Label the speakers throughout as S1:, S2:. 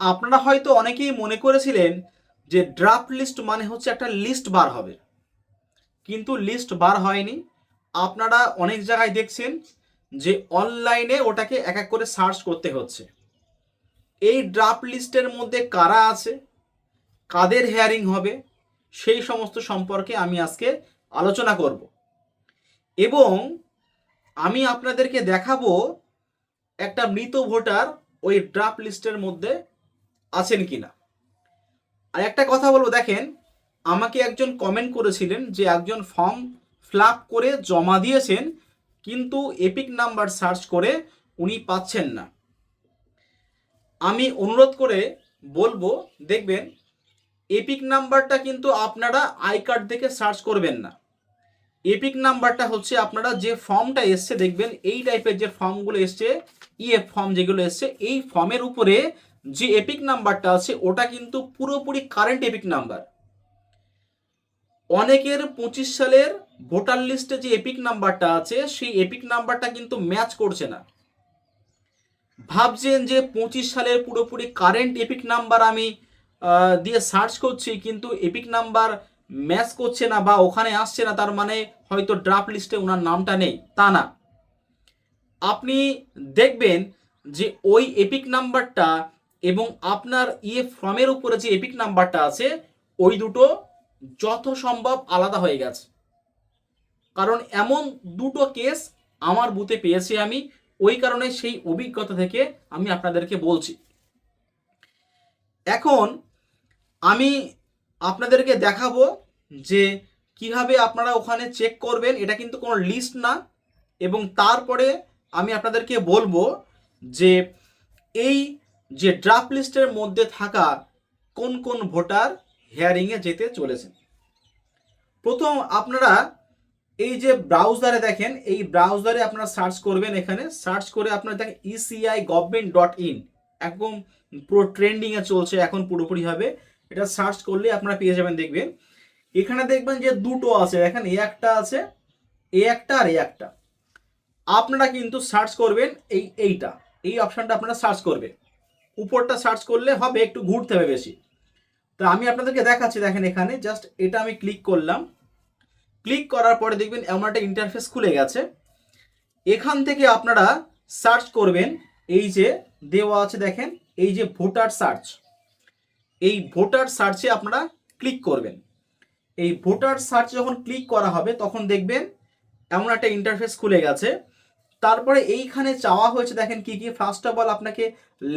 S1: আপনারা হয়তো অনেকেই মনে করেছিলেন যে ড্রাফট লিস্ট মানে হচ্ছে একটা লিস্ট বার হবে। কিন্তু লিস্ট বার হয়নি। আপনারা অনেক জায়গায় দেখছেন যে অনলাইনে ওটাকে এক এক করে সার্চ করতে হচ্ছে। এই ড্রাফট লিস্টের মধ্যে কারা আছে, কাদের হেয়ারিং হবে, সেই সমস্ত সম্পর্কে আমি আজকে আলোচনা করব। এবং আমি আপনাদেরকে দেখাবো একটা মৃত ভোটার ওই ড্রাফট লিস্টের মধ্যে আছেন কিনা? আর একটা কথা বলব, দেখেন, আমাকে একজন কমেন্ট করেছিলেন যে একজন ফর্ম ফিল করে জমা দিয়েছেন, কিন্তু এপিক নাম্বার সার্চ করে উনি পাচ্ছেন না। আমি অনুরোধ করে বলব, দেখবেন এপিক নাম্বারটা কিন্তু আপনারা আই কার্ড থেকে সার্চ করবেন না। এপিক নাম্বারটা হচ্ছে আপনারা যে ফর্মটা এসছে, দেখবেন, এই টাইপের যে ফর্মগুলো এসছে ইএফ ফর্ম যেগুলো এসছে, এই ফর্মের উপরে যে এপিক নাম্বারটা আছে, ওটা কিন্তু পুরোপুরি কারেন্ট এপিক নাম্বার অনেকের পঁচিশ সালের ভোটার লিস্টে যে এপিক নাম্বারটা আছে, সেই এপিক নাম্বারটা কিন্তু ম্যাচ করছে না। ভাবছেন যে পঁচিশ সালের পুরোপুরি কারেন্ট এপিক নাম্বার আমি দিয়ে সার্চ করছি, কিন্তু এপিক নাম্বার ম্যাচ করছে না বা ওখানে আসছে না, তার মানে হয়তো ড্রাফট লিস্টে ওনার নামটা নেই, তা না। আপনি দেখবেন যে ওই এপিক নাম্বারটা এবং আপনার ইয়ে ফর্মের উপরে যে এপিক নাম্বারটা আছে, ওই দুটো যত সম্ভব আলাদা হয়ে গেছে। কারণ এমন দুটো কেস আমার বুথে পেয়েছি আমি, ওই কারণে সেই অভিজ্ঞতা থেকে আমি আপনাদেরকে বলছি। এখন আমি আপনাদেরকে দেখাবো যে কীভাবে আপনারা ওখানে চেক করবেন, এটা কিন্তু কোনো লিস্ট না। এবং তারপরে আমি আপনাদেরকে বলব যে এই যে ড্রাফট লিস্টের মধ্যে থাকা কোন কোন ভোটার হেয়ারিংয়ে যেতে চলেছে প্রথম আপনারা এই যে ব্রাউজারে দেখেন, এই ব্রাউজারে আপনারা সার্চ করবেন এখানে। সার্চ করে আপনারা দেখেন ইসিআই গভর্নমেন্ট ডট ইন একদম পুরো ট্রেন্ডিংয়ে চলছে, এখন পুরোপুরিভাবে এটা সার্চ করলে আপনারা পেয়ে যাবেন, দেখবেন। এখানে দেখবেন যে দুটো আছে, দেখেন এ একটা আছে, এ একটা আর এ একটা। আপনারা কিন্তু সার্চ করবেন এই এইটা। এই অপশানটা আপনারা সার্চ করবেন। উপরটা সার্চ করলে হবে একটু ঘুরতে হবে বেশি। তো আমি আপনাদেরকে দেখাচ্ছি, দেখেন এখানে জাস্ট এটা আমি ক্লিক করলাম। ক্লিক করার পরে দেখবেন এমন একটা ইন্টারফেস খুলে গেছে। এখান থেকে আপনারা সার্চ করবেন, এই যে দেওয়া আছে দেখেন, এই যে ভোটার সার্চ এই ভোটার সার্চে আপনারা ক্লিক করবেন। এই ভোটার সার্চ যখন ক্লিক করা হবে, তখন দেখবেন এমন একটা ইন্টারফেস খুলে গেছে। তারপরে এইখানে চাওয়া হয়েছে, দেখেন কি কি। ফার্স্ট অফ অল আপনাকে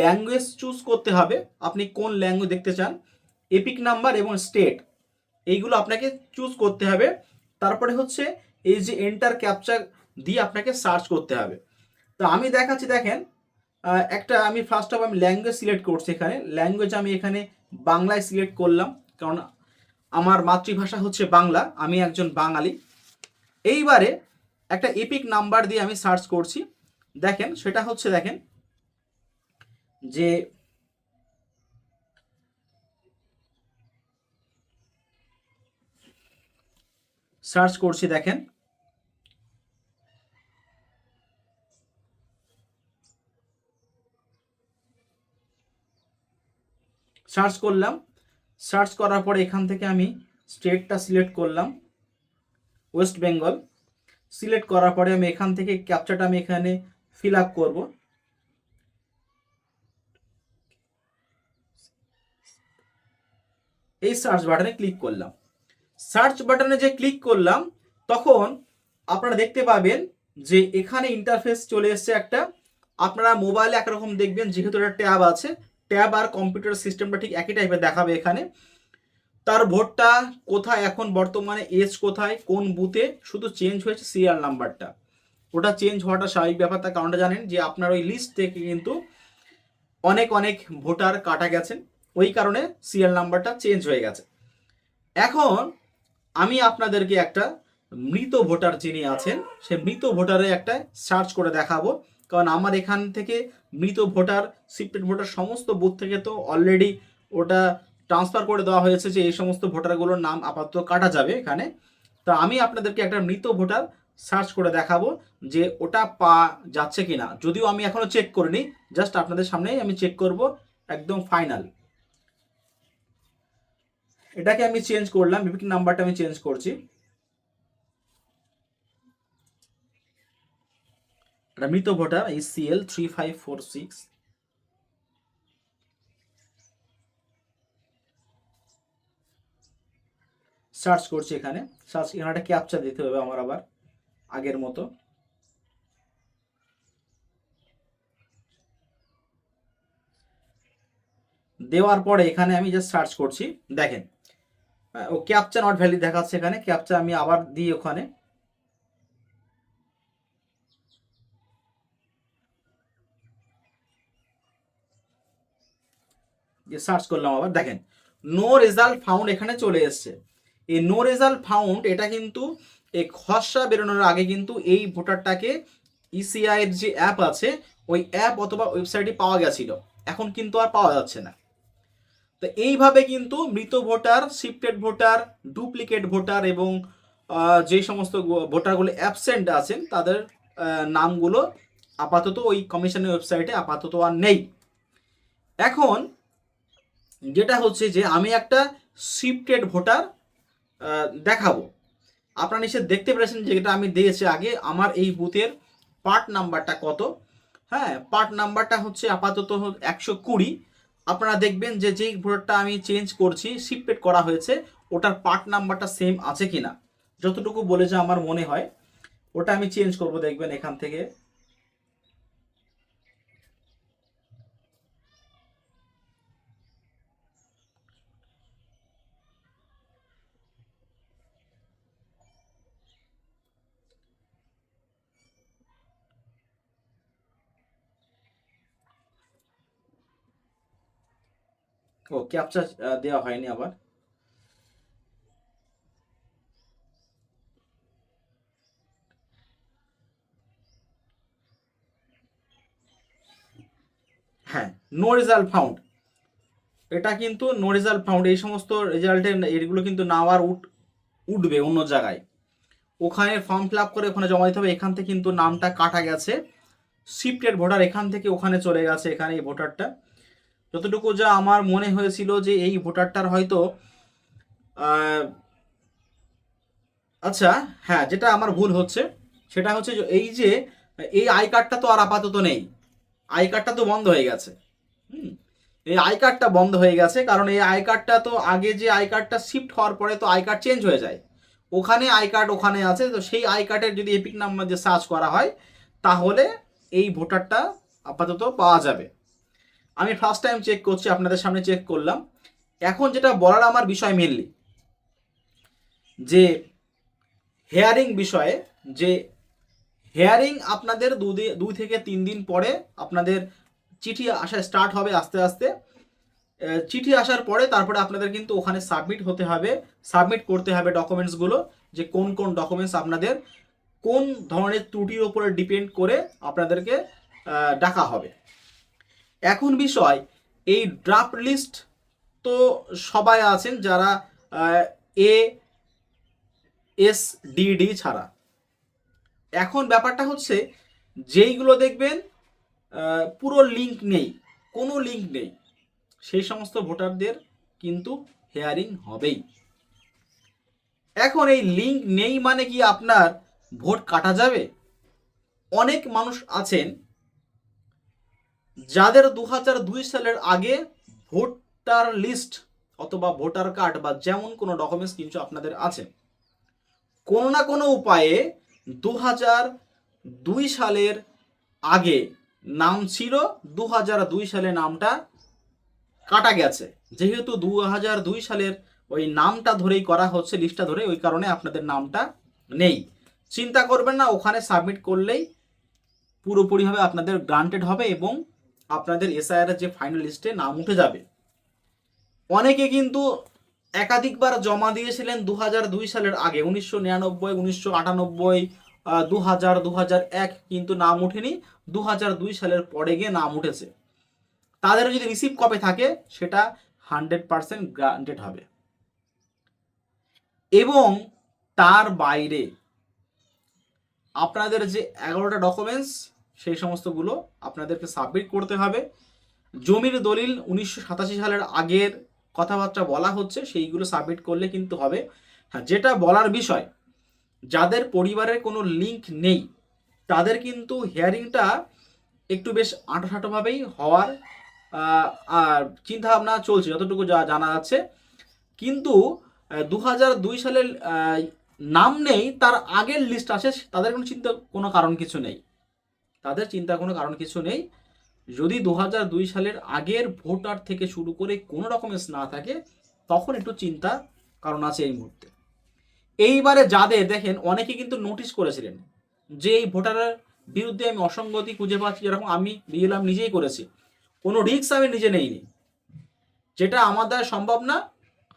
S1: ল্যাঙ্গুয়েজ চুজ করতে হবে, আপনি কোন ল্যাঙ্গুয়েজ দেখতে চান। এপিক নাম্বার এবং স্টেট এইগুলো আপনাকে চুজ করতে হবে। তারপরে হচ্ছে, এই যে এন্টার ক্যাপচার দিয়ে আপনাকে সার্চ করতে হবে। তো আমি দেখাচ্ছি, দেখেন একটা আমি ফার্স্ট অফ আমি ল্যাঙ্গুয়েজ সিলেক্ট করছি এখানে। ল্যাঙ্গুয়েজ আমি এখানে বাংলায় সিলেক্ট করলাম, কারণ আমার মাতৃভাষা হচ্ছে বাংলা, আমি একজন বাঙালি। এইবারে একটা এপিক নাম্বার দিয়ে আমি সার্চ করছি। দেখেন, সেটা হচ্ছে দেখেন, যে সার্চ করছি দেখেন। সার্চ করলাম। সার্চ করার পরে এখান থেকে আমি স্টেটটা সিলেক্ট করলাম। ওয়েস্ট বেঙ্গল সিলেক্ট করার পরে আমি এখান থেকে ক্যাপচারটা আমি এখানে ফিল আপ করব। এই সার্চ বাটনে ক্লিক করলাম। সার্চ বাটনে যে ক্লিক করলাম, তখন আপনারা দেখতে পাবেন যে এখানে ইন্টারফেস চলে এসেছে একটা। আপনারা মোবাইলে একরকম দেখবেন, যেহেতু একটা ট্যাব আছে, ট্যাব আর কম্পিউটার সিস্টেমটা ঠিক একই টাইপের দেখাবে এখানে। তার ভোটটা কোথায়, এখন বর্তমানে এজ কোথায়, কোন বুথে, শুধু চেঞ্জ হয়েছে সিরিয়াল নাম্বারটা ওটা চেঞ্জ হওয়াটা স্বাভাবিক ব্যাপার, তার কারণটা জানেন যে আপনার ওই লিস্ট থেকে কিন্তু অনেক অনেক ভোটার কাটা গেছেন, ওই কারণে সিরিয়াল নাম্বারটা চেঞ্জ হয়ে গেছে। এখন আমি আপনাদেরকে একটা মৃত ভোটার যিনি আছেন, সে মৃত ভোটারে একটা সার্চ করে দেখাবো। কারণ আমার এখান থেকে মৃত ভোটার শিফটেড ভোটার, সমস্ত বুথ থেকে তো অলরেডি ওটা ট্রান্সফার করে দেওয়া হয়েছে যে এই সমস্ত ভোটারগুলোর নাম আপাতত কাটা যাবে এখানে। তো আমি আপনাদেরকে একটা মৃত ভোটার সার্চ করে দেখাবো যে ওটা পা যাচ্ছে কিনা। যদিও আমি এখনও চেক করিনি জাস্ট আপনাদের সামনেই আমি চেক করব, একদম ফাইনাল এটাকে আমি চেঞ্জ করলাম বিভিন্ন নাম্বারটা আমি চেঞ্জ করছি। এটা মৃত ভোটার এই CL three five four six search করছি এখানে। সার্চ এখানে একটা ক্যাপচা দিতে হবে আমার আবার আগের মতো। দেওয়ার পরে এখানে আমি জাস্ট সার্চ করছি। দেখেন ও ক্যাপচা নট ভ্যালি দেখাচ্ছে এখানে। ক্যাপচা আমি আবার দিই ওখানে। যে সার্চ করলাম আবার। দেখেন নো রেজাল্ট ফাউন্ড এখানে চলে এসছে। এই নো রেজাল্ট ফাউন্ড এটা কিন্তু এই খসড়া বেরোনোর আগে কিন্তু এই ভোটারটাকে ইসিআই এর যে অ্যাপ আছে, ওই অ্যাপ অথবা ওয়েবসাইটে পাওয়া গেছিল। এখন কিন্তু আর পাওয়া যাচ্ছে না। তো এইভাবে কিন্তু মৃত voter shifted voter duplicate voter এবং যে সমস্ত ভোটারগুলো অ্যাবসেন্ট আছেন, তাদের নামগুলো আপাতত ওই কমিশনের ওয়েবসাইটে আপাতত আর নেই। এখন যেটা হচ্ছে যে, আমি একটা শিফটেড ভোটার দেখাবো। আপনারা নিশ্চয় দেখতে পেরেছেন যেটা আমি দিয়েছি আগে, আমার এই বুথের পার্ট নাম্বারটা কত? হ্যাঁ পার্ট নাম্বারটা হচ্ছে আপাতত একশো কুড়ি। আপনারা দেখবেন যে যেই ভোটারটা আমি চেঞ্জ করছি শিফটেড করা হয়েছে, ওটার পার্ট নাম্বারটা সেম আছে কিনা। যতটুকু বলে যে আমার মনে হয়, ওটা আমি চেঞ্জ করব দেখবেন এখান থেকে। ও ক্যাপচা দেওয়া হয়নি আবার। হ্যাঁ নো রেজাল্ট ফাউন্ড এটা কিন্তু নো রেজাল্ট ফাউন্ড এই সমস্ত রেজাল্টের এগুলো কিন্তু না আর উঠ, উঠবে অন্য জায়গায়। ওখানে ফর্ম ফিল আপ করে ওখানে জমা দিতে হবে, এখান থেকে কিন্তু নামটা কাটা গেছে। শিফটেড ভোটার এখান থেকে ওখানে চলে গেছে, এখানে এই ভোটারটা যতটুকু যা আমার মনে হয়েছিল যে এই ভোটারটার হয়তো আচ্ছা হ্যাঁ যেটা আমার ভুল হচ্ছে, সেটা হচ্ছে এই যে, এই আই কার্ডটা তো আর আপাতত নেই। আই কার্ডটা তো বন্ধ হয়ে গেছে। হুম, এই আই কার্ডটা বন্ধ হয়ে গেছে, কারণ এই আই কার্ডটা তো আগে যে আই কার্ডটা শিফট হওয়ার পরে তো আই কার্ড চেঞ্জ হয়ে যায়। ওখানে আই কার্ড ওখানে আছে, তো সেই আই কার্ডের যদি এপিক নাম্বার দিয়ে সার্চ করা হয়, তাহলে এই ভোটারটা আপাতত পাওয়া যাবে। আমি ফার্স্ট টাইম চেক করছি, আপনাদের সামনে চেক করলাম। এখন যেটা বলার আমার বিষয় মেনলি যে হেয়ারিং বিষয়ে, যে হেয়ারিং আপনাদের দুদি দুই থেকে তিন দিন পরে আপনাদের চিঠি আসা স্টার্ট হবে আস্তে আস্তে। চিঠি আসার পরে তারপরে আপনাদের কিন্তু ওখানে সাবমিট হতে হবে। সাবমিট করতে হবে ডকুমেন্টসগুলো যে কোন কোন ডকুমেন্টস আপনাদের, কোন ধরনের ত্রুটির ওপরে ডিপেন্ড করে আপনাদেরকে ডাকা হবে। এখন বিষয়, এই ড্রাফট লিস্ট তো সবাই আছেন যারা এ এস ডিডি ছাড়া। এখন ব্যাপারটা হচ্ছে, যেইগুলো দেখবেন পুরো লিঙ্ক নেই, কোনো লিঙ্ক নেই। সেই সমস্ত ভোটারদের কিন্তু হেয়ারিং হবেই। এখন এই লিঙ্ক নেই মানে কি আপনার ভোট কাটা যাবে? অনেক মানুষ আছেন যাদের দু সালের আগে ভোটার লিস্ট অথবা ভোটার কার্ড বা যেমন কোনো ডকুমেন্টস কিন্তু আপনাদের আছে, কোনো না কোনো উপায়ে দু দুই সালের আগে নাম ছিল দু দুই সালে নামটা কাটা গেছে। যেহেতু দু দুই সালের ওই নামটা ধরেই করা হচ্ছে, লিস্টটা ধরে, ওই কারণে আপনাদের নামটা নেই। চিন্তা করবেন না, ওখানে সাবমিট করলেই পুরোপুরিভাবে আপনাদের গ্রান্টেড হবে এবং আপনাদের এসআইআর যে ফাইনাল লিস্টে নাম উঠে যাবে। অনেকে কিন্তু একাধিকবার জমা দিয়েছিলেন দু দুই সালের আগে, উনিশশো নিরানব্বই, উনিশশো আটানব্বই দু হাজার দু হাজার এক কিন্তু নাম উঠেনি দু হাজার দুই সালের পরে গিয়ে নাম উঠেছে। তাদের যদি রিসিভ কপি থাকে, সেটা হান্ড্রেড পার্সেন্ট গ্রান্টেড হবে। এবং তার বাইরে আপনাদের যে এগারোটা ডকুমেন্টস সেই সমস্তগুলো আপনাদেরকে সাবমিট করতে হবে। জমির দলিল উনিশশো সাতাশি সালের আগের কথাবার্তা বলা হচ্ছে, সেইগুলো সাবমিট করলে কিন্তু হবে। হ্যাঁ যেটা বলার বিষয়, যাদের পরিবারের কোনো লিঙ্ক নেই, তাদের কিন্তু হিয়ারিংটা একটু বেশ আঁটোসাঁটোভাবেই হওয়ার আর চিন্তাভাবনা চলছে, যতটুকু যা জানা যাচ্ছে। কিন্তু দু দুই সালের নাম নেই, তার আগের লিস্ট আছে, তাদের কোনো চিন্তা, কোনো কারণ কিছু নেই। তাদের চিন্তা কোনো কারণ কিছু নেই। যদি দু হাজার দুই সালের আগের ভোটার থেকে শুরু করে কোনো রকমের না থাকে, তখন একটু চিন্তা কারণ আছে এই মুহূর্তে। এইবারে যাদের, দেখেন, অনেকে কিন্তু নোটিশ করেছিলেন যে এই ভোটারের বিরুদ্ধে আমি অসঙ্গতি খুঁজে পাচ্ছি, যেরকম আমি বিএলএম নিজেই করেছি। কোনো রিস্ক আমি নিজে নেইনি। যেটা আমার দ্বারা সম্ভব না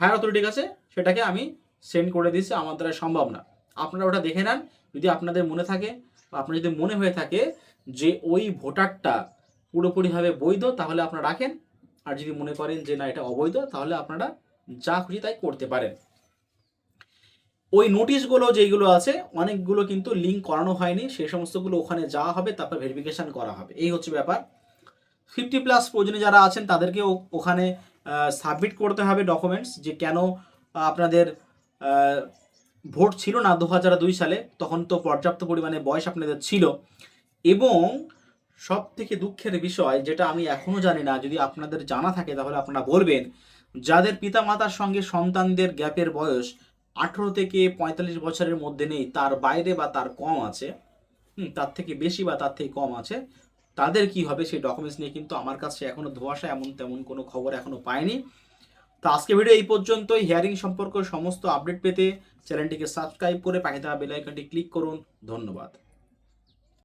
S1: হায়ার অথরিটির কাছে সেটাকে আমি সেন্ড করে দিয়েছি, আমার দ্বারা সম্ভব না। আপনারা ওটা দেখে নেন। যদি আপনাদের মনে থাকে বা আপনার যদি মনে হয়ে থাকে যে ওই ভোটারটা পুরোপুরিভাবে বৈধ, তাহলে আপনারা রাখেন। আর যদি মনে করেন যে না, এটা অবৈধ, তাহলে আপনারা যা খুশি তাই করতে পারেন। ওই নোটিশগুলো যেইগুলো আছে, অনেকগুলো কিন্তু লিঙ্ক করানো হয়নি। সেই সমস্তগুলো ওখানে যাওয়া হবে, তারপর ভেরিফিকেশন করা হবে। এই হচ্ছে ব্যাপার। ফিফটি প্লাস প্রয়োজনে যারা আছেন, তাদেরকেও ওখানে সাবমিট করতে হবে ডকুমেন্টস যে কেন আপনাদের ভোট ছিল না দু হাজার দুই সালে। তখন তো পর্যাপ্ত পরিমাণে বয়স আপনাদের ছিল। এবং সব থেকে দুঃখের বিষয় যেটা আমি এখনও জানি না যদি আপনাদের জানা থাকে তাহলে আপনারা বলবেন যাদের পিতামাতার সঙ্গে সন্তানদের গ্যাপের বয়স আঠেরো থেকে পঁয়তাল্লিশ বছরের মধ্যে নেই তার বাইরে বা তার কম আছে হুম, তার থেকে বেশি বা তার থেকে কম আছে তাদের কি হবে সেই ডকুমেন্টস নিয়ে কিন্তু আমার কাছে এখনও ধোয়াশা এমন তেমন কোনো খবর এখনও পাইনি। তো আজকে ভিডিও এই পর্যন্তই। হিয়ারিং সম্পর্কে সমস্ত আপডেট পেতে চ্যানেলটিকে সাবস্ক্রাইব করে পাশে থাকা বেল আইকনটি ক্লিক করুন। ধন্যবাদ।